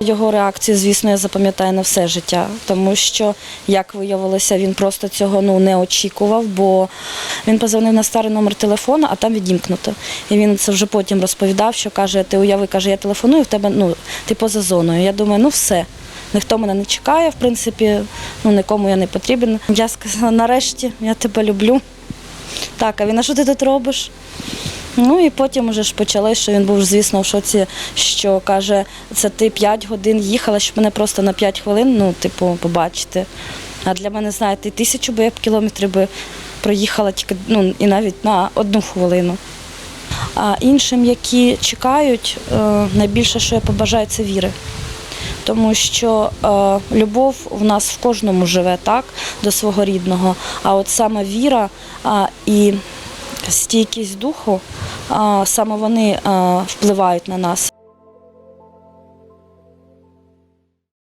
Його реакцію, звісно, я запам'ятаю на все життя, тому що, як виявилося, він просто цього ну, не очікував, бо він позвонив на старий номер телефону, а там відімкнуто. І він це вже потім розповідав, що каже, ти уяви, каже, я телефоную, в тебе ну, ти поза зоною. Я думаю, ну все. Ніхто мене не чекає, в принципі, ну нікому я не потрібен. Я сказала, нарешті, я тебе люблю. Так, а він, а що ти тут робиш? Ну і потім вже ж почали, що він був, звісно, в шоці, що каже, це ти 5 годин їхала, щоб мене просто на 5 хвилин, ну, типу, побачити. А для мене, знаєте, тисячу би я б кілометрів би проїхала тільки, ну, і навіть на одну хвилину. А іншим, які чекають, е, найбільше, що я побажаю, це віри. Тому що е, любов в нас в кожному живе так, до свого рідного. А от саме віра а, і стійкість духу, саме вони впливають на нас.